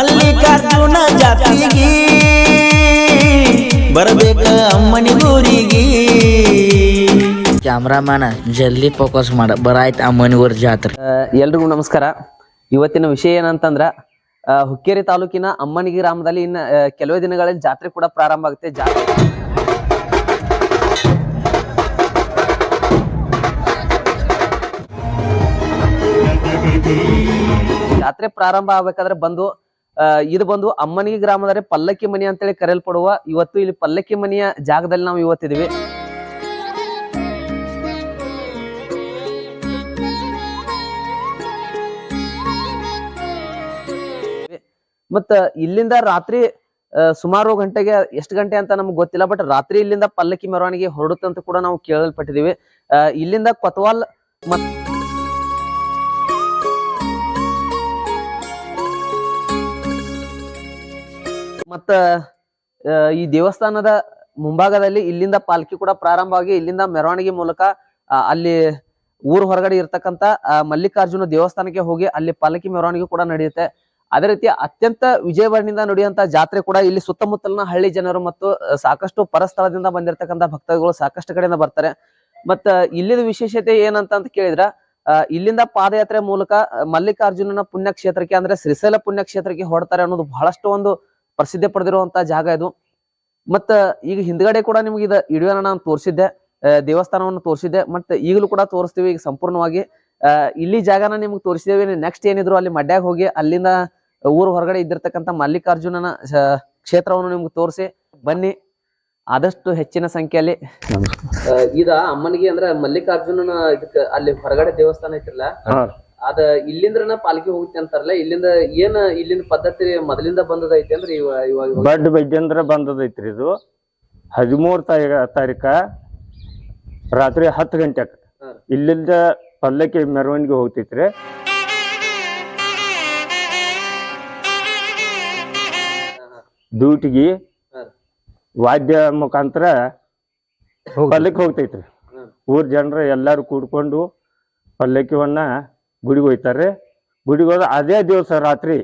ಮಲ್ಲಿಕಾರ್ಜುನ ಜಾತಿಗಿ ಬರಬೇಕ ಅಮ್ಮನಿಗೂರಿಗೆ ಕ್ಯಾಮ್ರಾಮ್ಯಾನ ಜಲ್ದಿ ಫೋಕಸ್ ಮಾಡ. ಬರಾಯ್ತು ಅಮ್ಮನಿಗೂರ್ ಜಾತ್ರೆ. ಎಲ್ರಿಗೂ ನಮಸ್ಕಾರ. ಇವತ್ತಿನ ವಿಷಯ ಏನಂತಂದ್ರ ಆ, ಹುಕ್ಕೇರಿ ತಾಲೂಕಿನ ಅಮ್ಮನಿ ಗ್ರಾಮದಲ್ಲಿ ಇನ್ನ ಆ, ಕೆಲವೇ ದಿನಗಳಲ್ಲಿ ಜಾತ್ರೆ ಕೂಡ ಪ್ರಾರಂಭ ಆಗುತ್ತೆ. ಜಾತ್ರೆ ಜಾತ್ರೆ ಪ್ರಾರಂಭ ಆಗ್ಬೇಕಾದ್ರೆ ಬಂದು ಇದು ಬಂದು ಅಮ್ಮನಿಗೆ ಗ್ರಾಮದಲ್ಲಿ ಪಲ್ಲಕ್ಕಿ ಮನಿ ಅಂತೇಳಿ ಕರೆಯಲ್ಪಡುವ ಇವತ್ತು ಇಲ್ಲಿ ಪಲ್ಲಕ್ಕಿ ಮನಿಯ ಜಾಗದಲ್ಲಿ ನಾವು ಇವತ್ತಿದೀವಿ ಮತ್ತ ಇಲ್ಲಿಂದ ರಾತ್ರಿ ಸುಮಾರು ಗಂಟೆಗೆ ಎಷ್ಟು ಗಂಟೆ ಅಂತ ನಮ್ಗೆ ಗೊತ್ತಿಲ್ಲ ಬಟ್ ರಾತ್ರಿ ಇಲ್ಲಿಂದ ಪಲ್ಲಕ್ಕಿ ಮೆರವಣಿಗೆ ಹೊರಡುತ್ತಂತ ಕೂಡ ನಾವು ಕೇಳಲ್ಪಟ್ಟಿದೀವಿ ಇಲ್ಲಿಂದ ಕೊತ್ವಾಲ್ ಮತ್ ಮತ್ತ ಈ ದೇವಸ್ಥಾನದ ಮುಂಭಾಗದಲ್ಲಿ ಇಲ್ಲಿಂದ ಪಾಲ್ಕಿ ಕೂಡ ಪ್ರಾರಂಭವಾಗಿ ಇಲ್ಲಿಂದ ಮೆರವಣಿಗೆ ಮೂಲಕ ಅಲ್ಲಿ ಊರು ಹೊರಗಡೆ ಇರತಕ್ಕಂತ ಮಲ್ಲಿಕಾರ್ಜುನ ದೇವಸ್ಥಾನಕ್ಕೆ ಹೋಗಿ ಅಲ್ಲಿ ಪಾಲಕಿ ಮೆರವಣಿಗೆ ಕೂಡ ನಡೆಯುತ್ತೆ. ಅದೇ ರೀತಿ ಅತ್ಯಂತ ವಿಜಯವಾಡನಿಂದ ನಡೆಯುವಂತ ಜಾತ್ರೆ ಕೂಡ ಇಲ್ಲಿ ಸುತ್ತಮುತ್ತಲಿನ ಹಳ್ಳಿ ಜನರು ಮತ್ತು ಸಾಕಷ್ಟು ಪರಸ್ಥಳದಿಂದ ಬಂದಿರತಕ್ಕಂತ ಭಕ್ತಗಳು ಸಾಕಷ್ಟು ಕಡೆಯಿಂದ ಬರ್ತಾರೆ. ಮತ್ತ, ಇಲ್ಲಿದ ವಿಶೇಷತೆ ಏನಂತ ಅಂತ ಕೇಳಿದ್ರ ಇಲ್ಲಿಂದ ಪಾದಯಾತ್ರೆ ಮೂಲಕ ಮಲ್ಲಿಕಾರ್ಜುನನ ಪುಣ್ಯಕ್ಷೇತ್ರಕ್ಕೆ ಅಂದ್ರೆ ಶ್ರೀಶೈಲ ಪುಣ್ಯಕ್ಷೇತ್ರಕ್ಕೆ ಹೊಡ್ತಾರೆ ಅನ್ನೋದು ಬಹಳಷ್ಟು ಒಂದು ಪ್ರಸಿದ್ಧಿ ಪಡೆದಿರುವಂತಹ ಜಾಗ ಇದು. ಮತ್ತ ಈಗ ಹಿಂದ್ಗಡೆ ಕೂಡ ನಿಮ್ಗೆ ಇದು ವಿಡಿಯೋನ ನಾನು ತೋರಿಸಿದ್ದೆ ದೇವಸ್ಥಾನವನ್ನು ತೋರಿಸಿದ್ದೆ ಮತ್ತೆ ಈಗಲೂ ಕೂಡ ತೋರಿಸ್ತೀವಿ ಈಗ ಸಂಪೂರ್ಣವಾಗಿ. ಇಲ್ಲಿ ಜಾಗನ ನಿಮ್ಗೆ ತೋರಿಸಿದೇವೆ ನೆಕ್ಸ್ಟ್ ಏನಿದ್ರು ಅಲ್ಲಿ ಮಡ್ಯಾಗ ಹೋಗಿ ಅಲ್ಲಿಂದ ಊರು ಹೊರಗಡೆ ಇದ್ದಿರ್ತಕ್ಕಂತ ಮಲ್ಲಿಕಾರ್ಜುನನ ಕ್ಷೇತ್ರವನ್ನು ನಿಮ್ಗೆ ತೋರಿಸಿ ಬನ್ನಿ. ಆದಷ್ಟು ಹೆಚ್ಚಿನ ಸಂಖ್ಯೆಯಲ್ಲಿ. ಇದ ಅಮ್ಮನಿಗೆ ಅಂದ್ರೆ ಮಲ್ಲಿಕಾರ್ಜುನನ ಇದಕ್ಕ ಅಲ್ಲಿ ಹೊರಗಡೆ ದೇವಸ್ಥಾನ ಐತಿರಲ್ಲ ಅದ ಇಲ್ಲಿಂದ್ರನ ಪಾಲ್ಕಿ ಹೋಗುತ್ತೆ ಅಂತಾರಲ್ಲ ಇಲ್ಲಿಂದ ಏನ್ ಇಲ್ಲಿನ ಪದ್ಧತಿ ಮೊದಲಿಂದ ಬಂದದೈತಿ ಅಂದ್ರೆ ಇವ ಇವಾಗ ಬಡ್ ಬೈಜೇಂದ್ರ ಬಂದದೈತ್ರಿ ಇದು ಹದಿಮೂರ್ ತಾರೀಕ ತಾರೀಕ ರಾತ್ರಿ ಹತ್ತು ಗಂಟೆಕ್ ಹಾ. ಇಲ್ಲಿಂದ ಪಲ್ಲಕ್ಕಿ ಮೆರವಣಿಗೆ ಹೋಗ್ತೈತ್ರಿ ದೂಟಿಗಿ ಹಾ. ವಾದ್ಯ ಮುಖಾಂತರ ಪಲ್ಲಕ್ಕಿ ಹೋಗ್ತೈತ್ರಿ. ಊರ್ ಜನರು ಎಲ್ಲಾರು ಕೂಡ್ಕೊಂಡು ಪಲ್ಲಕ್ಕಿವನ್ನ ಗುಡಿಗೆ ಹೋಯ್ತಾರೆ ಗುಡಿಗೆ ಹೋದ ಅದೇ ದಿವಸ ರಾತ್ರಿ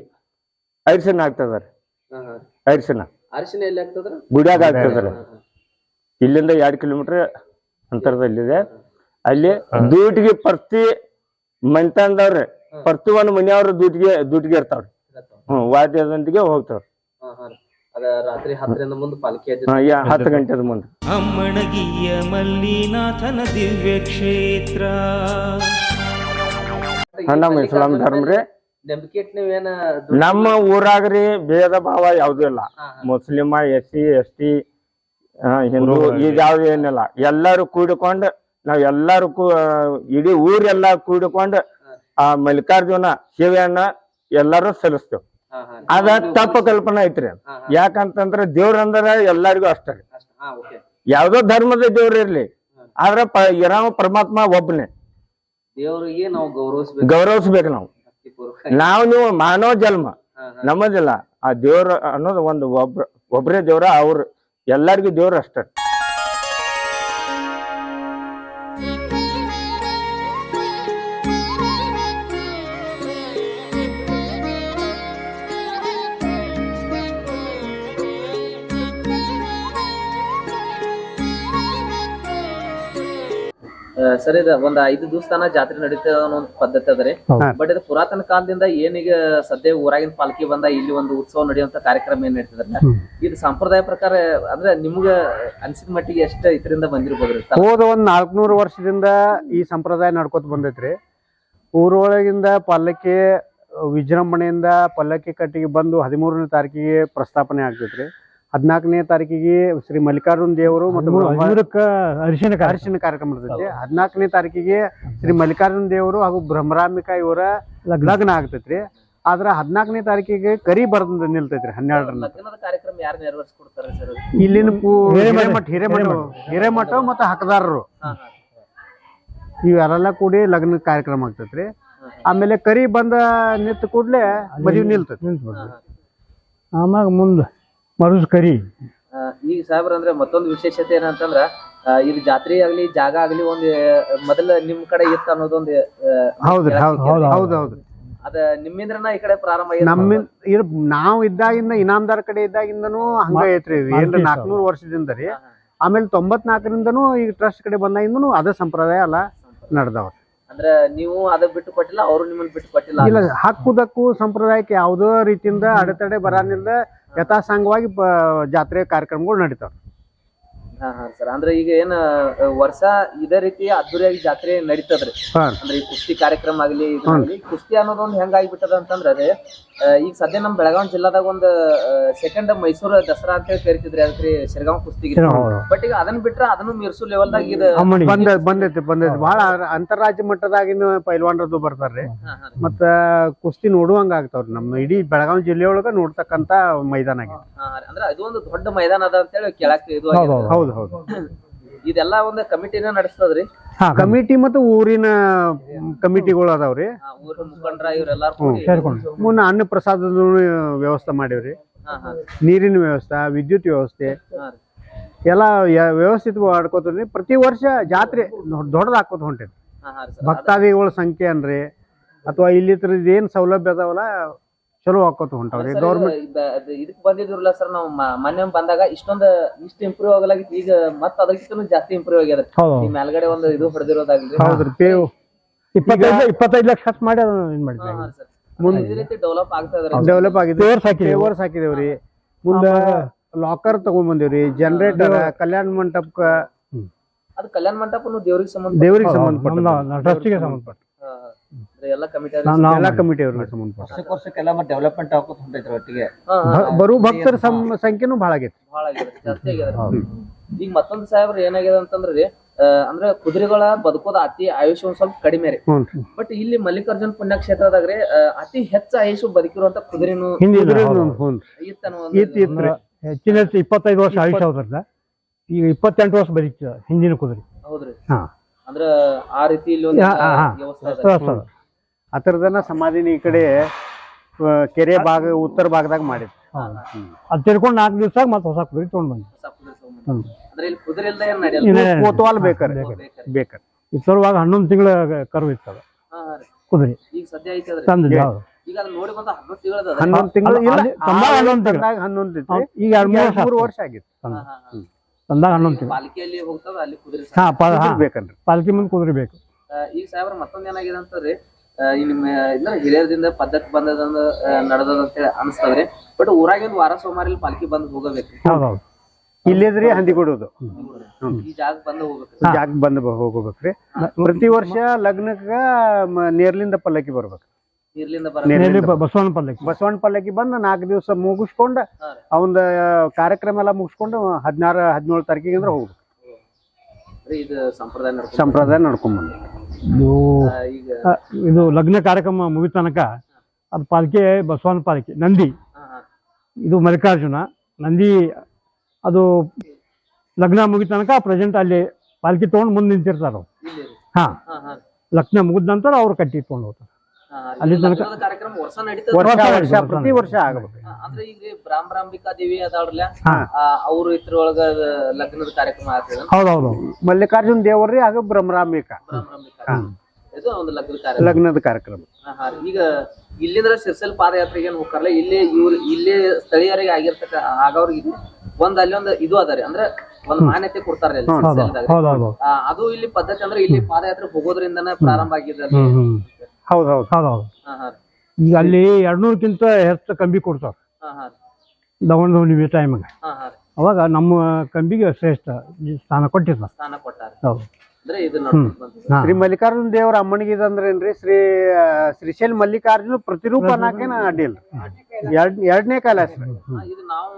ಅರಿಶಿನ ಆಗ್ತದ್ರಿ ರೀ ಹಾ. ಐರ್ಸನ ಅರಿಶಿನ ಎಲ್ಲಿ ಆಗ್ತದ್ರ ಗುಡಿಯಾಗ ಆಗ್ತದ್ರಿ ಇಲ್ಲಿಂದ ಎರಡ್ ಕಿಲೋಮೀಟರ್ ಅಂತರದಲ್ಲಿದೆ. ಅಲ್ಲಿ ದೂಟಿಗೆ ಪ್ರತಿ ಮನೆತನದವ್ರಿ. ಪ್ರತಿ ಒಂದು ಮನೆಯವ್ರ ದೂಟಿಗೆ ದೂಟಿಗೆ ಇರ್ತಾವ್ರಿ. ಹ್ಮ್ ವಾದ್ಯದೊಂದಿಗೆ ಹೋಗ್ತಾವ್ರಿ. ಅದ ರಾತ್ರಿ ಹತ್ತರಿಂದ ಮುಂದೆ ಪಾಲ್ಕಿ ಹಾ, ಯಾ- ಹತ್ತು ಗಂಟೆದ ಮುಂದೆ. ಅಮ್ಮಣಗಿಯ ಮಲ್ಲಿನಾಥನ ದಿವ್ಯ ಕ್ಷೇತ್ರ. ನಮ್ಮ ಇಸ್ಲಾಂ ಧರ್ಮ ರೀ. ನಮ್ಮ ಊರಾಗ ನೀವೇನ ನಮ್ಮ ಊರಾಗ್ರಿ ಭೇದ ಭಾವ ಯಾವ್ದು ಇಲ್ಲ. ಮುಸ್ಲಿಮ S C S T Hindu ಇದು ಯಾವ್ದು ಏನಿಲ್ಲ. ಎಲ್ಲಾರು ಕೂಡಿಕೊಂಡು ನಾವ್ ಎಲ್ಲಾರು ಇಡೀ ಊರೆಲ್ಲ ಕೂಡಿಕೊಂಡು ಆ ಮಲ್ಲಿಕಾರ್ಜುನ ಸೇವೆಯನ್ನ ಎಲ್ಲಾರು ಸಲ್ಲಿಸ್ತೇವ್. ಅದ ತಪ್ಪು ಕಲ್ಪನೆ ಐತ್ರಿ ಯಾಕಂತಂದ್ರೆ ದೇವ್ರ ಅಂದ್ರ ಎಲ್ಲಾರಿಗೂ ಅಷ್ಟೇ. ಯಾವ್ದೋ ಧರ್ಮದ ದೇವ್ರ ಇರ್ಲಿ. ಆದ್ರ ಪ ಇರಾಮ ಪರಮಾತ್ಮ ಒಬ್ಬನೇ ದೇವರಿಗೆ ನಾವು ಗೌರವಿಸ್ಬೇಕು. ಗೌರವಿಸ್ಬೇಕು ನಾವು. ನಾವು ನೀವು ಮಾನವ ಜನ್ಮ ನಮ್ಮದಿಲ್ಲ. ಆ ದೇವ್ರ ಅನ್ನೋದು ಒಂದು ಒಬ್ರ ಒಬ್ರೇ ದೇವ್ರ ಅವ್ರ ಎಲ್ಲಾರ್ಗು ದೇವ್ರ ಅಷ್ಟೇ. ಸರಿ ಇದು ಒಂದ್ ಐದು ದಿವಸನ ಜಾತ್ರೆ ನಡೀತದ ಅನ್ನೋ ಒಂದ್ ಪದ್ಧತಿ ಅದ್ರಿ ಬಟ್ ಇದು ಪುರಾತನ ಕಾಲದಿಂದ ಏನೀಗ ಸದ್ಯ ಊರಾಗಿನ ಪಾಲಕಿ ಬಂದ ಇಲ್ಲಿ ಒಂದು ಉತ್ಸವ ನಡೆಯುವಂತ ಕಾರ್ಯಕ್ರಮ ಏನ್ ನಡೀತದ್ರಲ್ಲ ಇದು ಸಂಪ್ರದಾಯ ಪ್ರಕಾರ ಅಂದ್ರೆ ನಿಮ್ಗ ಅನ್ಸಿದ ಮಟ್ಟಿಗೆ ಎಷ್ಟ ಇದರಿಂದ ಬಂದಿರ್ಬೋದ್ರಿ ಹೋದ ಒಂದ್ ನಾಲ್ಕನೂರು ವರ್ಷದಿಂದ ಈ ಸಂಪ್ರದಾಯ ನಡ್ಕೋತ ಬಂದೈತ್ರಿ ಊರೊಳಗಿಂದ ಪಾಲಕಿ ವಿಜೃಂಭಣೆಯಿಂದ ಪಲ್ಲಕ್ಕಿ ಕಟ್ಟಿಗೆ ಬಂದು ಹದಿಮೂರನೇ ತಾರೀಕಿಗೆ ಪ್ರಸ್ತಾಪನೆ ಆಗ್ತೈತ್ರಿ ಹದಿನಾಲ್ಕನೇ ತಾರೀಕಿಗೆ ಶ್ರೀ ಮಲ್ಲಿಕಾರ್ಜುನ ದೇವರು ಮತ್ತು ಅರಿಶಿನ ಅರಿಶಿನ ಕಾರ್ಯಕ್ರಮ ಇರ್ತೈತಿ ಹದಿನಾಲ್ಕನೇ ತಾರೀಕಿಗೆ ಶ್ರೀ ಮಲ್ಲಿಕಾರ್ಜುನ ದೇವರು ಹಾಗೂ ಬ್ರಹ್ಮರಾಮಿಕ ಇವರ ಲಗ್ನ. ಆಗ್ತೈತ್ರಿ. ಆದ್ರ ಹದಿನಾಲ್ಕನೇ ತಾರೀಕಿಗೆ ಕರಿ ಬರ್ದ ನಿಲ್ತೈತ್ರಿ ಹನ್ನೆರಡರ ಲಗ್ನದ ಕಾರ್ಯಕ್ರಮ ಯಾರು ನೆರವೇರಿಸ್ಕೊಡ್ತಾರೆ ಸರ್? ಇಲ್ಲಿನ ಹಿರೇಮಠ. ಹಿರೇಮಠ ಹಿರೇಮಠ ಮತ್ತು ಹಕದಾರರು. ಇವೆಲ್ಲ ಕೂಡಿ ಲಗ್ನ ಕಾರ್ಯಕ್ರಮ ಆಗ್ತೈತ್ರಿ. ಆಮೇಲೆ ಕರಿ ಬಂದ ನಿಂತ ಕೂಡ್ಲೆ ಮದುವೆ ನಿಲ್ತೈತಿ ಆಮ್ಯಾಗ ಮುಂದೆ ಕರಿ. ಆ, ಈಗ ಸಾಹೇಬ್ರ ಅಂದ್ರೆ ಮತ್ತೊಂದು ವಿಶೇಷತೆ ಏನಂತಂದ್ರ ಇಲ್ಲಿ ಇದು ಜಾತ್ರೆ ಆಗ್ಲಿ ಜಾಗ ಆಗ್ಲಿ ಒಂದ್ ಮೊದಲ ನಿಮ್ ಕಡೆ ಇತ್ತ ಅನ್ನೋದೊಂದು ಹೌದ್ರಿ ಹೌದು ಹೌದು, ಹೌದು ಹೌದು. ಅದ ನಿಮ್ಮಿಂದ್ರನ ಈ ಕಡೆ ಪ್ರಾರಂಭ ಆಗಿದೆ ನಮ್ಮ ನಾವು ನಾವ್ ಇದ್ದಾಗಿಂದ ಇನಾಮದಾರ್ ಕಡೆ ಇದ್ದಾಗಿಂದನು ಹಂಗ ಐತ್ರಿ. ಇದು ಏನ್ರ ನಾಲ್ಕನೂರು ವರ್ಷದಿಂದ ರೀ. ಆಮೇಲೆ ತೊಂಬತ್ನಾಲ್ಕರಿಂದನೂ ಈಗ ಟ್ರಸ್ಟ್ ಕಡೆ ಬಂದಾಗಿಂದನು ಅದ ಸಂಪ್ರದಾಯ ಅಲ್ಲ ನಡ್ದಾವ. ಅಂದ್ರೆ ನೀವು ಅದ ಬಿಟ್ಟು ಕೊಟ್ಟಿಲ್ಲ ಅವರು ನಿಮ್ಮನ್ನ ಬಿಟ್ಟು ಕೊಟ್ಟಿಲ್ಲ? ಇಲ್ಲ ಹಕ್ಕುದಕ್ಕೂ ಸಂಪ್ರದಾಯಕ್ಕೆ ಯಾವುದೋ ರೀತಿಯಿಂದ ಅಡೆತಡೆ ಬರಾನಿಲ್ದ ಯಥಾಸಾಂಗವಾಗಿ ಜಾತ್ರೆ ಕಾರ್ಯಕ್ರಮಗಳು ನಡೀತಾವ. ಹಾ ಹಾ ಸರ್. ಅಂದ್ರೆ ಈಗ ಏನ ವರ್ಷ ಇದೇ ರೀತಿ ಅದ್ದೂರಿಯಾಗಿ ಜಾತ್ರೆ ನಡೀತದ್ರಿ. ಹಾ. ಅಂದ್ರೆ ಈ ಕುಸ್ತಿ ಕಾರ್ಯಕ್ರಮ ಆಗ್ಲಿ ಕುಸ್ತಿ ಅನ್ನೋದೊಂದ್ ಹೆಂಗ್ ಆಗ್ಬಿಟ್ಟದ ಅಂತಂದ್ರ ಅದೇ ಆ, ಈಗ ಸದ್ಯ ನಮ್ ಬೆಳಗಾವಿ ಜಿಲ್ಲಾದಾಗ ಒಂದ್ ಸೆಕೆಂಡ್ ಮೈಸೂರು ದಸರಾ ಅಂತ ಹೇಳಿ ಕರಿತಿದ್ರಿ. ಅದಕ್ಕೆ ಶಿರ್ಗಾಂವ್ ಕುಸ್ತಿಗೆ. ಹೌದು. ಬಟ್ ಈಗ ಅದನ್ನ ಬಿಟ್ರ ಅದನ್ನು ಮೀರ್ಸು ಲೆವೆಲ್ದಾಗ ಇದು ಅಮ್ಮಣಿ ಬಂದ ಬಂದೈತಿ ಬಂದೈತಿ ಬಹಳ ಅಂತಾರಾಜ್ಯ ಮಟ್ಟದಾಗಿನ ಪೈಲ್ವಾನ್ರದ್ದು ಬರ್ತಾರ್ರಿ ಹಾ, ಹಾ. ಮತ್ತ ಕುಸ್ತಿ ನೋಡುವಂಗ ಆಗ್ತಾವ್ರಿ ನಮ್ಮ ಇಡೀ ಬೆಳಗಾವಿ ಜಿಲ್ಲೆಯೊಳಗ ನೋಡ್ತಕ್ಕಂತ ಮೈದಾನ ಆಗಿದೆ. ಹಾ. ಅಂದ್ರೆ ಅದು ಒಂದು ದೊಡ್ಡ ಮೈದಾನ ಅದ ಅಂತೇಳಿ ಕೇಳಕ್ ಇದು ಹೌದು, ಆಗಿದೆ. ಹೌದು ಹೌದು. ಇದೆಲ್ಲ ಒಂದು ಕಮಿಟಿನ ನಡೆಸ್ತದ್ರಿ? ಹಾ ಕಮಿಟಿ. ಮತ್ತು ಊರಿನ ಕಮಿಟಿಗಳು ಅದಾವ್ರಿ. ಆ, ಊರಿನ ಮುಖಂಡ್ರ ಇವ್ರೆಲ್ಲಾರು ಕೂಡಿ ಸೇರ್ಕೊಂಡು. ಮುನ್ನ ಅನ್ನ ಪ್ರಸಾದದ ವ್ಯವಸ್ಥೆ ಮಾಡೀವ್ರಿ. ಹಾ ಹಾ. ನೀರಿನ ವ್ಯವಸ್ಥೆ ವಿದ್ಯುತ್ ವ್ಯವಸ್ಥೆ. ಹಾ ರೀ. ಎಲ್ಲ ಯ- ವ್ಯವಸ್ಥಿತ ಮಾಡ್ಕೋತೀವಿ ಪ್ರತಿ ವರ್ಷ ಜಾತ್ರೆ ದೊಡ್ಡದಾಕೋತ ಹಾಕೋತ ಹೊಂಟೈತಿ ಹಾ ಹಾ ರೀ ಸರ್. ಭಕ್ತಾದಿಗಳ ಸಂಖ್ಯೆ ಅನ್ರಿ. ಅಥವಾ ಇಲ್ಲಿ ಏನ್ ಸೌಲಭ್ಯ ಅದಾವಲ್ಲ ಚಲೋ ಹಾಕೋತ ಹೊಂಟಾವ್ರಿ. ಗೌರ್ಮೆಂಟ್ ಇದಕ್ಕೆ ಇದಕ್ ಬಂದಿದ್ರಲ್ಲ ಸರ್ ನಾವು ಮನೆ ಮೊನ್ನೆ ಬಂದಾಗ ಇಷ್ಟೊಂದು ಇಷ್ಟು ಇಂಪ್ರೂವ್ ಆಗಲಾಗಿತ್ತು. ಈಗ ಮತ್ತೆ ಅದಕ್ಕಿಂತ ಜಾಸ್ತಿ ಇಂಪ್ರೂವ್ ಆಗ್ಯದ. ಈ ಮೇಲ್ಗಡೆ ಒಂದು ಇದು ಹೊಡೆದಿರೋದಾಗ್ಲಿ. ಹೌದ್ರಿ ಇಪ್ಪತ್ತೈದು ಇಪ್ಪತ್ತೈದು ಲಕ್ಷ ಖರ್ಚು ಮಾಡಿ ಅದನ್ನ ಏನ್ ಸರ್. ಅದೇ ಇದೇ ರೀತಿ ಡೆವಲಪ್ ಆಗ್ತಾ ಇದಾರೆ ಡೆವಲಪ್ ಆಗಿದೆ. ಪೇವರ್ಸ್ ಹಾಕಿದೇವ್ರಿ. ಮುಂದ ಲಾಕರ್ ತಗೊಂಡ್ ಬಂದೇವ್ರಿ. ಜನರೇಟರ್ ಕಲ್ಯಾಣ ಮಂಟಪಕ್ಕ ಅದು ಕಲ್ಯಾಣ ಮಂಟಪನು ದೇವ್ರಿಗೆ ಸಂಬಂಧ ದೇವ್ರಿಗೆ ಸಂಬಂಧಪಟ್ಟ ಟ್ರಸ್ಟಿಗೆ ಸಂಬಂಧಪಟ್ಟ ಎಲ್ಲ ಕಮಿಟಿ ಎಲ್ಲಾ ಅವ್ರಿಗೆ ಸಂಬಂಧಪಟ್ಟ ವರ್ಷಕ್ಕೆ ವರ್ಷಕ್ಕೆಲ್ಲ ಮತ್ತೆ ಡೆವಲಪ್ಮೆಂಟ್ ಆಗೋತ್ ಹೊಂಟೈತ್ರಿ ಒಟ್ಟಿಗೆ. ಬರೋ ಭಕ್ತರ ಸಂಖ್ಯೆನು ಸಂಖ್ಯೆನೂ ಬಹಳ ಆಗೈತಿ. ಬಹಳ ಆಗ್ಯದ ಜಾಸ್ತಿ ಆಗ್ಯದ ಈಗ ಮತ್ತೊಂದ್ ಸಾಹೇಬ್ರ ಏನಾಗ್ಯದ ಅಂತಂದ್ರಿ ಅಂದ್ರೆ ಕುದುರೆಗಳ ಬದುಕೋದ ಅತಿ ಆಯುಷ್ ಒಂದ್ ಸ್ವಲ್ಪ ಕಡಿಮೆ ರೀ. ಬಟ್ ಇಲ್ಲಿ ಮಲ್ಲಿಕಾರ್ಜುನ್ ಪುಣ್ಯಕ್ಷೇತ್ರದಾಗ ರೀ ಅತಿ ಹೆಚ್ಚು ಆಯುಷ್ ಬದುಕಿರುವಂತ ಕುದುರೆನು ಹೆಚ್ಚಿನ ಹೆಚ್ಚು ಇಪ್ಪತ್ತೈದು ವರ್ಷ ಆಯುಷ್ ಈಗ ಇಪ್ಪತ್ತೆಂಟು ವರ್ಷ ಬದುಕಿದ ಹಿಂದಿನ ಕುದುರೆ. ಹೌದ್ರಿ. ಹಾ. ಅಂದ್ರ ಆ ರೀತಿ ಇಲ್ಲಿ ಒಂದು ಹಾ, ಹಾ, ಹಾ. ವ್ಯವಸ್ಥೆ ಅದ. ವ್ಯವಸ್ಥೆ ಅದ. ಅದರದನ್ನ ಸಮಾಧಿನ ಈ ಕಡೆ ಆ, ಕೆರೆ ಭಾಗ ಉತ್ತರ ಭಾಗದಾಗ ಮಾಡಿದ್ ಅದ್ ತಿರ್ಕೊಂಡು ನಾಲ್ಕು ದಿವಸ ಮತ್ತೆ ಹೊಸ ಕುದುರೆ ತೊಗೊಂಡ್ ಬಂದ್ವಿ ಕೋತವಾಲ್ ಬೇಕಾರೆ ತಗೊಂಬಂದ್ರು. ಹ್ಮ್. ಅಂದ್ರೆ ಇಲ್ಲಿ ಕುದುರೆ ಇಲ್ದ ಏನ್ ನಡೆಯಲ್ಲ ಇನ್ನ ಕೋತ್ವಾಲ್ ಬೇಕಾರ ಬೇಕಾರ ಈ ಸಲುವಾಗ ಹನ್ನೊಂದು ತಿಂಗಳ ಕರು ಇತ್ತದ ಹಾ, ಹಾ ರೀ. ಕುದುರೆ ಈಗ ಸದ್ಯ ಐತೆ ಅದ್ರಿ ತಂದಿದ್ವಿ ಹೌದು. ಈಗ ಅದನ್ನ ನೋಡಿ ಬಂದ ಹನ್ನೊಂದು ತಿಂಗಳದ ಹನ್ನೊಂದು ತಿಂಗಳು ಅಲ್ಲ, ಇಲ್ಲ ಅಲ್ಲಿ ತಂದಾಗ ಹನ್ನೊಂದು ತಿಂಗಳು. ಹನ್ನೊಂದು ಇತ್ತು ಹೌದು, ಈಗ ಎರಡು ಮೂರು ವರ್ಷ ಮೂರು. ವರ್ಷ ಆಗಿತ್ತು ತಂದಾಗ ಹನ್ನೊಂದು ತಿಂಗಳು ಪಾಲಿಕೆಯಲ್ಲಿ ಹೋಗ್ತದ ಅಲ್ಲಿ ಕುದುರೆ ಹಾ ಪ- ಹಾ. ಬೇಕನ್ರಿ ಪಾಲ್ಕಿ ಮುಂದೆ ಕುದುರೆ ಬೇಕು ಆ, ಈಗ ಸಾಹೇಬ್ರ ಮತ್ತೊಂದ್ ಏನಾಗಿದೆ ಅಂತಂದ್ರೆ ಆ, ಈ ನಿಮ್ಮ ಇದ್ರ ಹಿರಿಯರದಿಂದ ಪದ್ಧತಿ ಬಂದದ ನಡೆದದ ಅಂತ ಹೇಳಿ ಅನಿಸ್ತದ್ರಿ. ಬಟ್ ಊರಾಗಿಂದ ವಾರ ಸೋಮವಾರ ಇಲ್ಲಿ ಪಾಲ್ಕಿ ಬಂದ್ ಹೋಗಬೇಕು ಹೌದೌದು. ಇಲ್ಲಿದ್ರಿ ಹಂದಿ ಕೊಡೋದು ಈ ಜಾಗ ಬಂದ ಹೋಗ್ಬೇಕು ಜಾಗ ಬಂದ್ ಬ- ಹೋಗ್ಬೇಕ್ರಿ. ಪ್ರತಿ ವರ್ಷ ಲಗ್ನಕ್ಕ ಮ- ನೇರ್ಲಿಂದ ಪಲ್ಲಕ್ಕಿ ಬರ್ಬೇಕು. ನೀರ್ಲಿಂದ ಬರ ನೆಲ್ಲಿ ಬ- ಬಸವಣ್ಣ ಪಲ್ಲಕ್ಕಿ. ಬಸವಣ್ಣ ಪಲ್ಲಕ್ಕಿ ಬಂದು ನಾಲ್ಕು ದಿವಸ ಮುಗಿಸ್ಕೊಂಡ ಹಾ. ಅವಂದ ಕಾರ್ಯಕ್ರಮ ಎಲ್ಲ ಮುಗಿಸ್ಕೊಂಡು ಹದಿನಾರು ಹದಿನೇಳು ತಾರೀಕಿಗೆ ಅಂದ್ರೆ ಹೋಗ್ಬೇಕು ಇದು ಸಂಪ್ರದಾಯ ನಡ್ಕೊಂಡ್ ಸಂಪ್ರದಾಯ ನಡ್ಕೊಂಡ್ ಬಂದ ಇದು ಆ, ಈಗ ಆ, ಇದು ಲಗ್ನ ಕಾರ್ಯಕ್ರಮ ಮುಗಿದ ತನಕ ಅದು ಪಾಲಿಕೆ ಬಸವಣ್ಣ ಪಾಲಿಕೆ ನಂದಿ. ಹಾ, ಹಾ. ಇದು ಮಲ್ಲಿಕಾರ್ಜುನ ನಂದಿ ಅದು ಲಗ್ನ ಮುಗಿದ ತನಕ ಪ್ರೆಸೆಂಟ್ ಅಲ್ಲಿ ಪಾಲಿಕೆ ತಗೊಂಡು ಮುಂದೆ ನಿಂತಿರ್ತಾರ ಅವ್ರು. ಇಲ್ಲಿ ಹಾ. ಹಾ, ಹಾ. ಲಗ್ನ ಮುಗಿದ ನಂತರ ಅವ್ರು ಕಟ್ಟಿ ತೊಗೊಂಡು ಹೋಗ್ತಾರೆ. ಅಲ್ಲಿ ತನಕ- ಕಾರ್ಯಕ್ರಮ ವರ್ಷ ನಡೀತದ. ವರ್ಷ ಪ್ರತಿ ವರ್ಷ ಆಗಬೇಕು. ಅಂದ್ರೆ ಈಗ ರೀ ಬ್ರಾಹ್ಮರಾಂಬಿಕಾ ದೇವಿ ಅದಾವ್ರಲ್ಲ ಅವ್ರ ಇದ್ರೊಳಗ ಲಗ್ನದ ಕಾರ್ಯಕ್ರಮ ಆಗ್ತದ. ಹೌದೌದು. ಮಲ್ಲಿಕಾರ್ಜುನ್ ದೇವರ್ರಿ ಆಗ ಬ್ರಹ್ಮರಾಂಬಿಕಾ ಇದು ಒಂದು ಲಗ್ನದ ಕಾರ್ಯಕ್ರಮ. ಲಗ್ನದ ಕಾರ್ಯಕ್ರಮ. ಈಗ ಇಲ್ಲಿಂದ್ರ ಸಿರ್ಸಲ್ ಪಾದಯಾತ್ರೆಗೆ ಏನ್ ಹೋಗ್ತಾರಲ್ಲ ಇಲ್ಲಿ ಇವ್ರ ಇಲ್ಲಿ ಸ್ಥಳೀಯರಿಗೆ ಆಗಿರ್ತಕ್ಕ ಆಗವ್ರಿಗೆ ಒಂದ್ ಅಲ್ಲಿ ಒಂದ್ ಇದು ಅದಾರಿ ಅಂದ್ರೆ ಒಂದ್ ಮಾನ್ಯತೆ ಕೊಡ್ತಾರೆ ಹೌದು ಅದು ಇಲ್ಲಿ ಪದ್ಧತಿ ಅಂದ್ರೆ ಇಲ್ಲಿ ಪಾದಯಾತ್ರೆ ಹೋಗೋದ್ರಿಂದನೇ ಪ್ರಾರಂಭ ಆಗಿದೆ ಹೌದ್ ಹೌದು. ಹೌದೌದು ಹಾ, ಹಾ. ಈಗ ಅಲ್ಲಿ ಎರಡ್ನೂರಕ್ಕಿಂತ ಹೆಚ್ಚು ಕಂಬಿ ಕೊಡ್ತಾರ. ಹಾ, ದವಣಿ ರೀ. ದವಣದವಣಿ ಟೈಮ್ಗೆ ಹಾ, ಹಾ. ರೀ. ಅವಾಗ ನಮ್ಮ ಕಂಬಿಗೆ ಶ್ರೇಷ್ಠ ಸ್ಥಾನ ಕೊಟ್ಟಿರ್ತಾರೆ ಸ್ಥಾನ ಕೊಟ್ಟಾರ. ಹೌದು. ಅಂದ್ರೆ ಇದು ನಡ್ಕೊಂಡ್ ಶ್ರೀ ಮಲ್ಲಿಕಾರ್ಜುನ ದೇವರ ಅಮ್ಮನಿಗೆ ಇದಂದ್ರೇನ್ರಿ ಶ್ರೀ ಶ್ರೀಶೈಲ್ ಮಲ್ಲಿಕಾರ್ಜುನ ಪ್ರತಿರೂಪ ಅನ್ನಕೇನ ಅಡ್ಡಿಲ್ಲ. ಎರಡ್ ಎರಡನೇ ಕಾಲ ಹಾ, ಇದು ನಾವು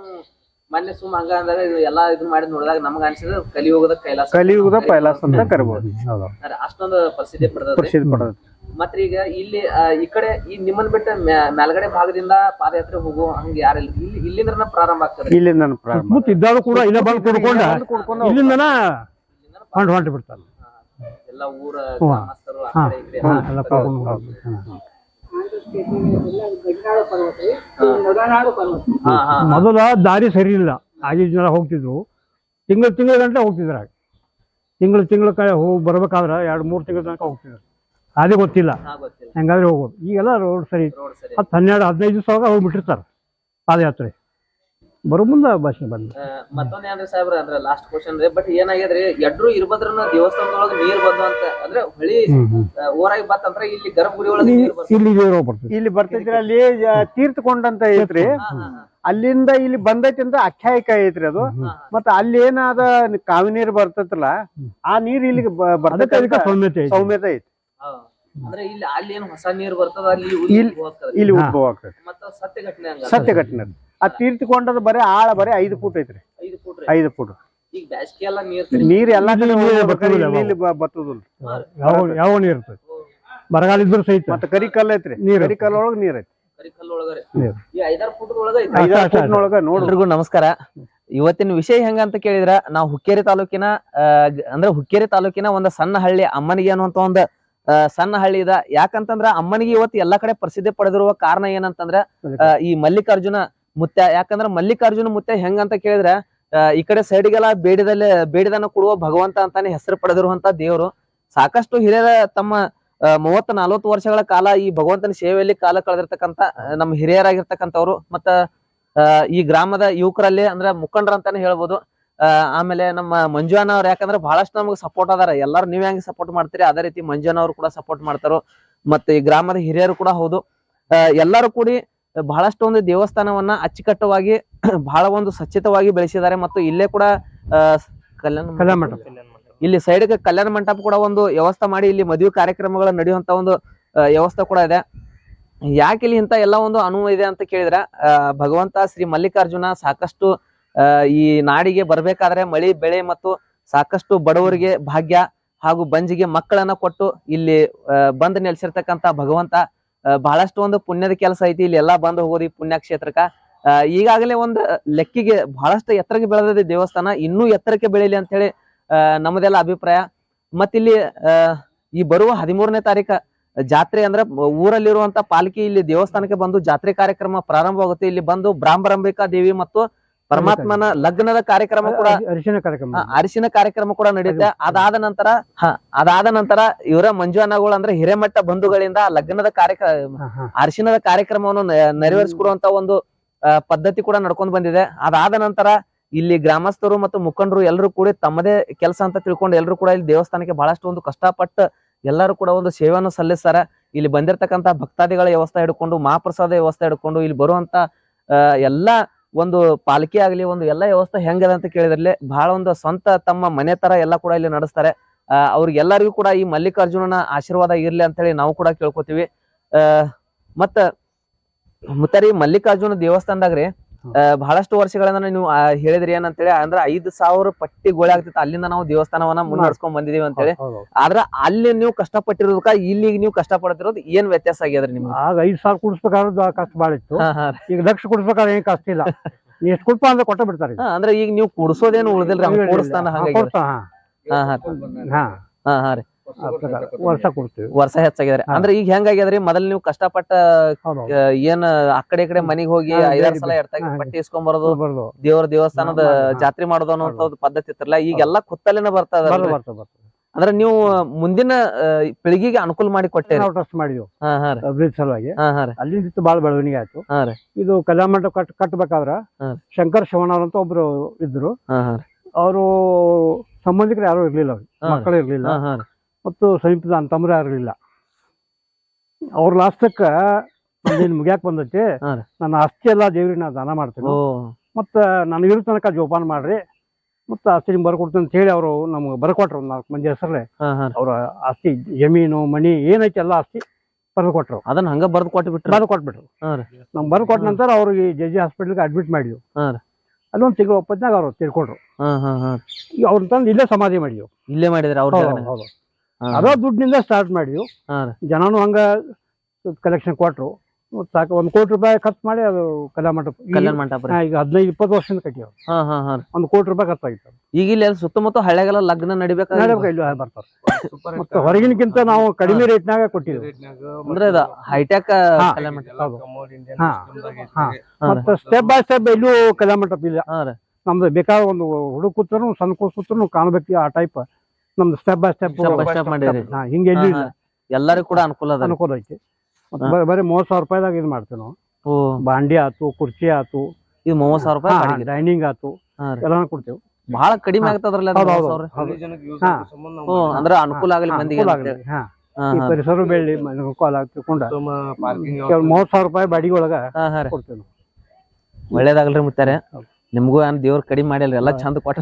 ಮೊನ್ನೆ ಸುಮ್ ಹಂಗ ಅಂದಾಗ ಇದು ಎಲ್ಲಾ ಇದು ಮಾಡಿ ನೋಡಿದಾಗ ನಮ್ಗ ಅನ್ಸಿದ ಕಲಿಯುಗದ ಕೈಲಾಸ. ಕಲಿಯುಗದ ಕೈಲಾಸ ಅಂತ ಕರಿಬಹುದು ಹೌದು. ಅಷ್ಟೊಂದು ಪ್ರಸಿದ್ಧಿ ಪಡೆದ ಪ್ರಸಿದ್ಧಿ ಪಡೆದ ಮತ್ತ್ ಈಗ ಇಲ್ಲಿ ಆ, ಈ ಕಡೆ ಈ ನಿಮ್ಮನ್ ಬಿಟ್ಟ ಮ್ಯಾ- ಮೇಲ್ಗಡೆ ಭಾಗದಿಂದ ಪಾದಯಾತ್ರೆ ಹೋಗು ಹಂಗ ಯಾರಿಲ್ಲ ಇಲ್ಲಿ? ಇಲ್ಲಿಂದ ಪ್ರಾರಂಭ ಆಗ್ತದೆ. ಇಲ್ಲಿಂದ ಪ್ರಾರಂಭ ಮುತ್ತು ಇದ್ದಾರು ಕೂಡ ಇಲ್ಲ ಬಂದು ಕುಡ್ಕೊಂಡ ಕುಡ್ಕೊಂಡು ಇಲ್ಲಿಂದನ ಹೊಂಟು ಹೊಂಟು ಬಿಡ್ತಾರೆ. ಎಲ್ಲ ಊರ ಗ್ರಾಮಸ್ಥರು ಆ ಕಡೆ ಈ ಕಡೆ ಹಾ, ಎಲ್ಲ ಎಲ್ಲ ಕರ್ಕೊಂಡು. ಹಾ. ಮೊದಲ ದಾರಿ ಸರಿ ಇಲ್ಲ. ಆಗಿನ ಜನ ಹೋಗ್ತಿದ್ರು. ತಿಂಗಳು ತಿಂಗಳ ಗಂಟೆ ಹೋಗ್ತಿದ್ರು ಆಗ ತಿಂಗಳು ತಿಂಗಳ ಕಡೆ ಹೋಗಿ ಬರ್ಬೇಕಾದ್ರೆ ಎರಡು ಮೂರು ತಿಂಗಳ ತನಕ ಹೋಗ್ತಿದ್ರು. ಅದೇ ಗೊತ್ತಿಲ್ಲ. ಹೆಂಗಾದ್ರೆ ಹೋಗೋದು. ಈಗೆಲ್ಲ ರೋಡ್ ಸರಿ. ರೋಡ್ ಸರಿ. ಹತ್ತು ಹನ್ನೆರಡು ಹದಿನೈದು ದಿವಸ ಹೋಗಿ ಹೋಗ್ಬಿಟ್ಟಿರ್ತಾರೆ ಪಾದಯಾತ್ರೆ. ಬರೋ ಮುಂದೆ ಭಾಷಣ ಬಂದ. ಮತ್ತೊಂದ್ ಏನ್ರಿ ಸಾಹೇಬ್ರ ಅಂದ್ರೆ ಲಾಸ್ಟ್ ಕ್ವಶನ್ ರೀ ಬಟ್ ಏನಾಗ್ಯದ್ರಿ ಎಡ್ರು ಇರ್ಬದ್ರನ ದೇವಸ್ಥಾನದೊಳಗ ನೀರ್ ಬಂದು ಅಂತ ಅಂದ್ರೆ ಹೊಳಿ ಓರಾಗಿ ಹ್ಮ್. ಅಂದ್ರೆ ಊರಾಗಿ ಬತ್ತಂದ್ರ ಇಲ್ಲಿ ಗರ್ಭಗುಡಿ ಒಳಗ ನೀರ್ ಬರ್ತದೆ ಇಲ್ಲಿ ನೀರು ಬರ್ತದೆ ಇಲ್ಲಿ ಬರ್ತೈತ್ರಿ ಅಲ್ಲಿ ತೀರ್ಥಕೊಂಡಂತ ತೀರ್ಥಕೊಂಡ ಐತ್ರಿ. ಅಲ್ಲಿಂದ ಇಲ್ಲಿ ಬಂದೈತಿ ಅಂತ ಆಖ್ಯಾಯಿಕ ಐತ್ರಿ ಅದು. ಮತ್ತ ಅಲ್ಲಿ ಏನಾದ ಕಾವಿ ನೀರ್ ಬರ್ತೈತಲ್ಲ ಆ ನೀರ್ ಇಲ್ಲಿಗೆ ಬರ್ತೈತೆ ಸೌಮ್ಯತೆ ಐತಿ. ಸೌಮ್ಯತೆ ಐತಿ ಅಂದ್ರೆ ಇಲ್ಲಿ ಅಲ್ಲಿ ಏನ್ ಹೊಸ ನೀರ್ ಬರ್ತದ ಅಲ್ಲಿ ಇಲ್ಲಿ- ಉದ್ಭವ ಆಗ್ತದೆ. ಮತ್ತ ಸತ್ಯ ಘಟನೆ ಸತ್ಯ ಘಟನೆ ಅದು. ಆ ತೀರ್ಥಕೊಂಡದ ಬರೀ ಆಳ ಬರೀ ಐದು ಫುಟ್ ಐತ್ರಿ. ಐದು ಫುಟ್ ಐದು ಫೂಟ್. ಈಗ ಬ್ಯಾಸ್ಗೆ ಎಲ್ಲ ನೀರ್ ನೀರ್ ಎಲ್ಲಾ ಕಡೆ ಇಲ್ಲಿ ಯಾವ ಯಾವ ನೀರು ಇರ್ತದೆ? ಬರಗಾಲ ಇದ್ರು ಸಹಿತ? ಮತ್ತೆ ಕರಿ ಕಲ್ಲು ಐತ್ರಿ. ನೀರ್ ಕರಿ ಕಲ್ಲ ಒಳಗ ನೀರ್. ಐತಿ ಎಲ್ರಿಗೂ ನಮಸ್ಕಾರ. ಇವತ್ತಿನ ವಿಷಯ ಹೆಂಗ ಅಂತ ಕೇಳಿದ್ರ ನಾವು ಹುಕ್ಕೇರಿ ತಾಲೂಕಿನ ಅಂದ್ರೆ ಹುಕ್ಕೇರಿ ತಾಲೂಕಿನ ಒಂದು ಸಣ್ಣ ಹಳ್ಳಿ ಅಮ್ಮನಿಗೆ ಅನ್ನುವಂತ ಒಂದು ಸಣ್ಣ ಹಳ್ಳಿ ಇದ. ಯಾಕಂತಂದ್ರ ಅಮ್ಮನಿಗೆ ಇವತ್ತು ಎಲ್ಲಾ ಕಡೆ ಪ್ರಸಿದ್ಧಿ ಪಡೆದಿರುವ ಕಾರಣ ಏನಂತಂದ್ರ ಈ ಮಲ್ಲಿಕಾರ್ಜುನ ಮುತ್ಯ, ಯಾಕಂದ್ರ ಮಲ್ಲಿಕಾರ್ಜುನ ಮುತ್ಯ ಹೆಂಗಂತ ಕೇಳಿದ್ರೆ ಈ ಕಡೆ ಸೈಡ್ಗೆಲ್ಲ ಬೇಡಿದಲ್ಲಿ ಬೇಡಿದನ್ನ ಕೊಡುವ ಭಗವಂತ ಅಂತಾನೆ ಹೆಸರು ಪಡೆದಿರುವಂತ ದೇವರು. ಸಾಕಷ್ಟು ಹಿರಿಯರ ತಮ್ಮ ಮೂವತ್ತ ನಲವತ್ತು ವರ್ಷಗಳ ಕಾಲ ಈ ಭಗವಂತನ ಸೇವೆಯಲ್ಲಿ ಕಾಲ ಕಳೆದಿರ್ತಕ್ಕಂತ ನಮ್ಮ ಹಿರಿಯರಾಗಿರ್ತಕ್ಕಂಥವ್ರು. ಮತ್ತ ಈ ಗ್ರಾಮದ ಯುವಕರಲ್ಲಿ ಅಂದ್ರೆ ಮುಖಂಡರು ಅಂತಾನೆ ಹೇಳ್ಬೋದು. ಆಮೇಲೆ ನಮ್ಮ ಮಂಜುವಣ್ಣ ಅವ್ರು ಯಾಕಂದ್ರೆ ಬಹಳಷ್ಟು ನಮಗೆ ಸಪೋರ್ಟ್ ಅದಾರ. ಎಲ್ಲಾರು ನೀವ್ ಹೆಂಗ್ ಸಪೋರ್ಟ್ ಮಾಡ್ತೀರಿ? ಅದೇ ರೀತಿ ಮಂಜುವಣ್ಣ ಅವರು ಕೂಡ ಸಪೋರ್ಟ್ ಮಾಡ್ತಾರೋ. ಮತ್ತೆ ಈ ಗ್ರಾಮದ ಹಿರಿಯರು ಕೂಡ ಹೌದು. ಎಲ್ಲರೂ ಕೂಡಿ ಬಹಳಷ್ಟು ಒಂದು ದೇವಸ್ಥಾನವನ್ನ ಅಚ್ಚುಕಟ್ಟವಾಗಿ ಬಹಳ ಒಂದು ಸ್ವಚ್ಛತವಾಗಿ ಬೆಳೆಸಿದ್ದಾರೆ ಮತ್ತು ಇಲ್ಲೇ ಕೂಡ ಕಲ್ಯಾಣ ಕಲ್ಯಾಣ ಮಂಟಪ. ಇಲ್ಲಿ ಸೈಡ್ ಕಲ್ಯಾಣ ಮಂಟಪ ಕೂಡ ಒಂದು ವ್ಯವಸ್ಥೆ ಮಾಡಿ ಇಲ್ಲಿ ಮದುವೆ ಕಾರ್ಯಕ್ರಮಗಳು ನಡೆಯುವಂತ ಒಂದು ವ್ಯವಸ್ಥೆ ಕೂಡ ಇದೆ. ಯಾಕೆ ಇಲ್ಲಿ ಇಂತ ಎಲ್ಲ ಒಂದು ಅನುವು ಇದೆ ಅಂತ ಕೇಳಿದ್ರ ಭಗವಂತ ಶ್ರೀ ಮಲ್ಲಿಕಾರ್ಜುನ ಸಾಕಷ್ಟು ಈ ನಾಡಿಗೆ ಬರ್ಬೇಕಾದ್ರೆ ಮಳಿ ಬೆಳೆ ಮತ್ತು ಸಾಕಷ್ಟು ಬಡವರಿಗೆ ಭಾಗ್ಯ ಹಾಗೂ ಬಂಜಿಗೆ ಮಕ್ಕಳನ್ನ ಕೊಟ್ಟು ಇಲ್ಲಿ ಬಂದ್ ಬಂದು ನೆಲೆಸಿರ್ತಕ್ಕಂತ ಭಗವಂತ ಬಹಳಷ್ಟು ಒಂದು ಪುಣ್ಯದ ಕೆಲಸ ಐತಿ ಇಲ್ಲಿ ಎಲ್ಲಾ ಬಂದು ಹೋಗೋದು ಈ ಪುಣ್ಯಕ್ಷೇತ್ರಕ್ಕ ಆ, ಈಗಾಗಲೇ ಒಂದು ಲೆಕ್ಕಿಗೆ ಬಹಳಷ್ಟು ಎತ್ತರಕ್ಕೆ ಬೆಳೆದಿದೆ ದೇವಸ್ಥಾನ ಇನ್ನೂ ಎತ್ತರಕ್ಕೆ ಬೆಳೀಲಿ ಅಂತ ಹೇಳಿ ನಮ್ದೆಲ್ಲ ನಮ್ಮದೆಲ್ಲ ಅಭಿಪ್ರಾಯ. ಮತ್ತಿಲ್ಲಿ ಈ ಬರುವ ಹದಿಮೂರನೇ ತಾರೀಕ ಜಾತ್ರೆ ಅಂದ್ರೆ ಊರಲ್ಲಿರುವಂತ ಪಾಲ್ಕಿ ಇಲ್ಲಿ ದೇವಸ್ಥಾನಕ್ಕೆ ಬಂದು ಜಾತ್ರೆ ಕಾರ್ಯಕ್ರಮ ಪ್ರಾರಂಭವಾಗುತ್ತೆ. ಇಲ್ಲಿ ಬಂದು ಬ್ರಾಹ್ಮರಂಬಿಕಾ ದೇವಿ ಮತ್ತು ಪರಮಾತ್ಮನ ಲಗ್ನದ ಕಾರ್ಯಕ್ರಮ ಕೂಡ ಅರಿ- ಅರಿಶಿನ ಕಾರ್ಯಕ್ರಮ. ಅರಿಶಿನ ಕಾರ್ಯಕ್ರಮ ಕೂಡ ನಡೆಯುತ್ತೆ. ಅದಾದ ನಂತರ ಹ ಅದಾದ ನಂತರ ಇವರ ಮಂಜು ಅನ್ನಗಳು ಅಂದ್ರೆ ಹಿರೇಮಠ ಬಂಧುಗಳಿಂದ ಲಗ್ನದ ಕಾರ್ಯಕ್ರಮ. ಅರಿಶಿನದ ಕಾರ್ಯಕ್ರಮವನ್ನು ನೆರವೇರಿಸಿಕೊಡುವಂತ ಒಂದು ಪದ್ಧತಿ ಕೂಡ ನಡ್ಕೊಂಡ್ ಬಂದಿದೆ. ಅದಾದ ನಂತರ ಇಲ್ಲಿ ಗ್ರಾಮಸ್ಥರು ಮತ್ತು ಮುಖಂಡರು ಎಲ್ಲರೂ ಕೂಡ ತಮ್ಮದೇ ಕೆಲಸ ಅಂತ ತಿಳ್ಕೊಂಡು ಎಲ್ಲರೂ ಕೂಡ ಇಲ್ಲಿ ದೇವಸ್ಥಾನಕ್ಕೆ ಬಹಳಷ್ಟು ಒಂದು ಕಷ್ಟಪಟ್ಟು ಎಲ್ಲರೂ ಕೂಡ ಒಂದು ಸೇವೆಯನ್ನು ಸಲ್ಲಿಸ್ತಾರೆ. ಇಲ್ಲಿ ಬಂದಿರತಕ್ಕಂತ ಭಕ್ತಾದಿಗಳ ವ್ಯವಸ್ಥೆ ಹಿಡ್ಕೊಂಡು ಮಹಾಪ್ರಸಾದ ವ್ಯವಸ್ಥೆ ಹಿಡ್ಕೊಂಡು ಇಲ್ಲಿ ಬರುವಂತ ಎಲ್ಲಾ ಒಂದು ಪಾಲಿಕೆ ಆಗಲಿ, ಒಂದು ಎಲ್ಲ ವ್ಯವಸ್ಥೆ ಹೆಂಗದ ಅಂತ ಕೇಳಿದ್ರಲ್ಲಿ ಬಹಳ ಒಂದು ಸ್ವಂತ ತಮ್ಮ ಮನೆ ತರ ಎಲ್ಲ ಕೂಡ ಇಲ್ಲಿ ನಡೆಸ್ತಾರೆ. ಅವ್ರಿಗೆಲ್ಲರಿಗೂ ಕೂಡ ಈ ಮಲ್ಲಿಕಾರ್ಜುನನ ಆಶೀರ್ವಾದ ಇರಲಿ ಅಂತ ಹೇಳಿ ನಾವು ಕೂಡ ಕೇಳ್ಕೊತೀವಿ. ಅಹ್ ಮತ್ತ, ಮುತ್ತರಿ ಮಲ್ಲಿಕಾರ್ಜುನ ದೇವಸ್ಥಾನದಾಗ್ರಿ ಬಹಳಷ್ಟು ವರ್ಷಗಳನ್ನ ನೀವು ಹೇಳಿದ್ರಿ ಏನಂತೇಳಿ ಅಂದ್ರೆ ಐದ್ ಸಾವಿರ ಪಟ್ಟಿ ಗೋಳಿ ಆಗ್ತಿತ್ತು. ಅಲ್ಲಿಂದ ನಾವು ದೇವಸ್ಥಾನವನ್ನ ಮುನ್ನಡೆಸ್ಕೊಂಡ್ ಬಂದಿದೀವಿ ಅಂತೇಳಿ. ಹೇಳಿ ಆದ್ರ ಅಲ್ಲಿ ನೀವು ಕಷ್ಟಪಟ್ಟಿರೋದಕ್ಕ ಇಲ್ಲಿ ನೀವು ಕಷ್ಟಪಡ್ತಿರೋದು ಏನ್ ವ್ಯತ್ಯಾಸ ಆಗ್ಯದ್ರಿ ನಿಮ್ಗೆ? ಆಗ ಐದ್ ಸಾವಿರ ಕುಡಿಸ್ಬೇಕಾದ್ರೆ ಕಷ್ಟ ಬಾಳ ಇತ್ತು. ಈಗ ಲಕ್ಷ ಕುಡಿಸ್ಬೇಕಾದ್ರೆ ಏನ್ ಕಷ್ಟ ಇಲ್ಲ. ಎಷ್ಟು ಕುಡ್ಪ ಅಂದ್ರೆ ಕೊಟ್ಟ ಬಿಡ್ತಾರೆ ಅಂದ್ರೆ ಈಗ ನೀವು ಕುಡ್ಸೋದೇನು ಉಳಿದಿಲ್ಲ ಕುಡಿಸ್ತಾನ ಕೂಡಿಸ್ತಾನ ಹಾ, ಹಾ. ರೀ. ವರ್ಷ ಕೊಡ್ತೀವಿ. ವರ್ಷ ಹೆಚ್ಚಾಗಿದ್ರೆ. ಅಂದ್ರೆ ಈಗ ಹೆಂಗಾಗ್ಯದ್ರಿ ಮೊದಲ್ ನೀವು ಕಷ್ಟಪಟ್ಟ ಏನ್ ಆ ಕಡೆ ಈ ಕಡೆ ಮನಿಗ್ ಹೋಗಿ ಐದಾರು ಸಲ. ಎಡ್ತಾಗಿ ಹಾ, ಪಟ್ಟಿ ಇಸ್ಕೊಂಬರೋದು ಬರ್ದು. ದೇವ್ರ ದೇವಸ್ಥಾನದ. ಜಾತ್ರೆ ಮಾಡೋದು ಅನ್ನೋ ಪದ್ಧತಿ ಇತ್ತಲ್ಲ ಈಗೆಲ್ಲ ಕುತ್ತಲಿನ ಬರ್ತದ ಅಂದ್ರೆ? ನೀವು ಮುಂದಿನ ಪೀಳಿಗೆಗೆ ಅನುಕೂಲ ಮಾಡಿ ಕೊಟ್ಟೆ ಟ್ರಸ್ಟ್ ಮಾಡಿದ್ವು. ಅಭಿವೃದ್ಧಿ ಸಲುವಾಗಿ. ಅಲ್ಲಿಂದ ಬಾಳ ಬೆಳವಣಿಗೆ ಆಯ್ತು. ಹಾ ಇದು ಕಲ್ಯಾಣ ಮಂಟಪ ಕಟ್ ಕಟ್ಟಬೇಕಾದ್ರ ಹಾ. ಶಂಕರ್ ಶಿವಣ್ಣವ್ರ ಅಂತ ಒಬ್ರು ಇದ್ರು. ಅವರು ಸಂಬಂಧಿಕರು ಯಾರು ಇರ್ಲಿಲ್ಲ. ಮಕ್ಕಳು ಇರ್ಲಿಲ್ಲ. ಮತ್ತು ಸಮೀಪದ ಅಂತಂದ್ರೆ ಯಾರು ಇರ್ಲಿಲ್ಲ ಅವ್ರ ಲಾಸ್ಟಕ್ಕ ನಂದೇನು ಮುಗ್ಯಾಕ್ ಬಂದೈತಿ. ನನ್ನ ಆಸ್ತಿ ಎಲ್ಲ ದೇವ್ರಿಗೆ ನಾ ದಾನ ಮಾಡ್ತೇನೆ. ಮತ್ತು ಮತ್ತ ನನ್ ಇರೋ ತನಕ ಜೋಪಾನ ಮಾಡ್ರಿ. ಮತ್ತ ಆಸ್ತಿ ನಿಮ್ಗೆ ಬರ್ಕೊಡ್ತೀನಿ ಅಂತ ಹೇಳಿ ಅವರು ನಮ್ಗೆ ಬರ್ಕೊಟ್ರು ಒಂದ್ ನಾಲ್ಕು ಮಂದಿ ಹೆಸರಲ್ಲೇ ಅವ್ರ ಆಸ್ತಿ ಜಮೀನು ಮನಿ ಏನೈತಿ ಎಲ್ಲ ಆಸ್ತಿ ಬರೆದು ಕೊಟ್ರು ಅದನ್ನ ಹಂಗ ಬರ್ದು ಕೊಟ್ಟು ಬಿಟ್ರಿ ಬರ್ದು ಕೊಟ್ಬಿಟ್ರು ನಮ್ ಬರ್ದು ಕೊಟ್ಟ ನಂತರ ಅವ್ರಿಗೆ ಜೆ ಜಿ ಹಾಸ್ಪಿಟಲ್ಗೆ ಅಡ್ಮಿಟ್ ಮಾಡಿದ್ವು. ಅಲ್ಲೊಂದು ತಿಂಗಳು ಒಪ್ಪತ್ನಾಗ ಅವ್ರು ತಿಳ್ಕೊಂಡ್ರು ಅವ್ರನ್ನ ತಂದು ಇಲ್ಲೇ ಸಮಾಧಿ ಮಾಡಿದ್ವು. ಇಲ್ಲೇ ಮಾಡಿದ್ರೆ ಅವ್ರ. ಅದೋ ದುಡ್ಡಿನಿಂದ ಸ್ಟಾರ್ಟ್ ಮಾಡಿದ್ವಿ. ಜನನು ಹಂಗ ಕಲೆಕ್ಷನ್ ಕೊಟ್ರು. ಸಾಕು ಒಂದ್ ಕೋಟಿ ರೂಪಾಯಿ ಖರ್ಚು ಮಾಡಿ ಅದು ಕಲ್ಯಾಣ ಮಂಟಪ. ಈಗ- ಕಲ್ಯಾಣ ಮಂಟಪ ಈಗ ಹದಿನೈದು ಇಪ್ಪತ್ತು ವರ್ಷದಿಂದ ಕಟ್ಟಿವ್ ಒಂದ್ ಹಾ ಹಾ ಒಂದು ಕೋಟಿ ರೂಪಾಯಿ ಖರ್ಚಾಗಿತ್ತು ಈಗ ಇಲ್ಲಿ ಸುತ್ತಮುತ್ತ ಹಳ್ಳಿಗೆಲ್ಲ ಲಗ್ನ ನಡಿಬೇಕು ಇಲ್ಲಿ ಬರ್ತಾರೆ. ಮತ್ತೆ ಹೊರಗಿನಕ್ಕಿಂತ ನಾವು ಕಡಿಮೆ ರೇಟ್ನಾಗ ಕೊಟ್ಟಿದ್ವಿ ಅಂದ್ರೆ ಇದು ಹೈಟೆಕ್. ಮತ್ತೆ ಸ್ಟೆಪ್ ಬೈ ಸ್ಟೆಪ್ ಎಲ್ಲೂ ಕಲ್ಯಾಣ ಮಂಟಪ ಇಲ್ಲ. ನಮ್ದು ಬೇಕಾದ ಒಂದು ಹುಡುಗ ಕೂತ್ರು ಸಣ್ಣ ಕೂತ್ರು ಕಾಣ್ಬೇಕು ಆ ಟೈಪ್ ನಮ್ದು step by step Step by step ಮಾಡಿರಿ. ಹಿಂಗೆ ಎಲ್ಲೂ ಇಲ್ಲ ಎಲ್ಲರಿಗೂ ಕೂಡ ಅನುಕೂಲ ಅದ ಅನುಕೂಲ ಐತಿ. ಮತ್ತೆ ಬರೀ- ಬರೀ ಮೂವತ್ ಸಾವಿರ ರೂಪಾಯಿದಾಗ ಇದು ಮಾಡ್ತೇವೆ ನಾವು. ಓ. ಬಾಂಡಿ ಆತು ಕುರ್ಚಿ ಆತು. ಇದು ಮೂವತ್ ಸಾವಿರ ರೂಪಾಯಿ ಬಾಡಿಗೆ. ಡೈನಿಂಗ್ ಆತು. ಹಾ ರೀ. ಎಲ್ಲಾನು ಕೊಡ್ತೇವೆ. ಬಹಳ ಕಡಿಮೆ ಆಗ್ತದ್ರಲ್ಲ ಅದು ಹೌದು ಮೂವತ್ ಹೌದು ಸಾವಿರ? ಹಾ ಓ, ಅಂದ್ರೆ ಅನುಕೂಲ ಆಗಲಿ ಹಾ, ಮಂದಿಗೆ ಅನುಕೂಲ ಅಂತ ಆಗಲಿ. ಹಾ. ಹಾ, ಈ ಹಾ. ಪರಿಸರ ಬೆಳ್ಳಿ ಅನುಕೂಲ ಮೂವತ್ ಸಾವಿರ ರೂಪಾಯಿ ಬಾಡಿಗೆ ಒಳಗ ಹಾ, ಹಾ ರೀ. ಕೊಡ್ತೇವೆ ನಾವು. ಒಳ್ಳೇದಾಗಲ್ರಿ ಮುತ್ತಾರೆ. ಹೌದು. ನಿಮ್ಗೂ ಏನ್ ದೇವ್ರ ಕಡಿಮೆ ಮಾಡಿಲ್ರಿ ಎಲ್ಲಾ ಚಂದ ಕೊಟ್ಟ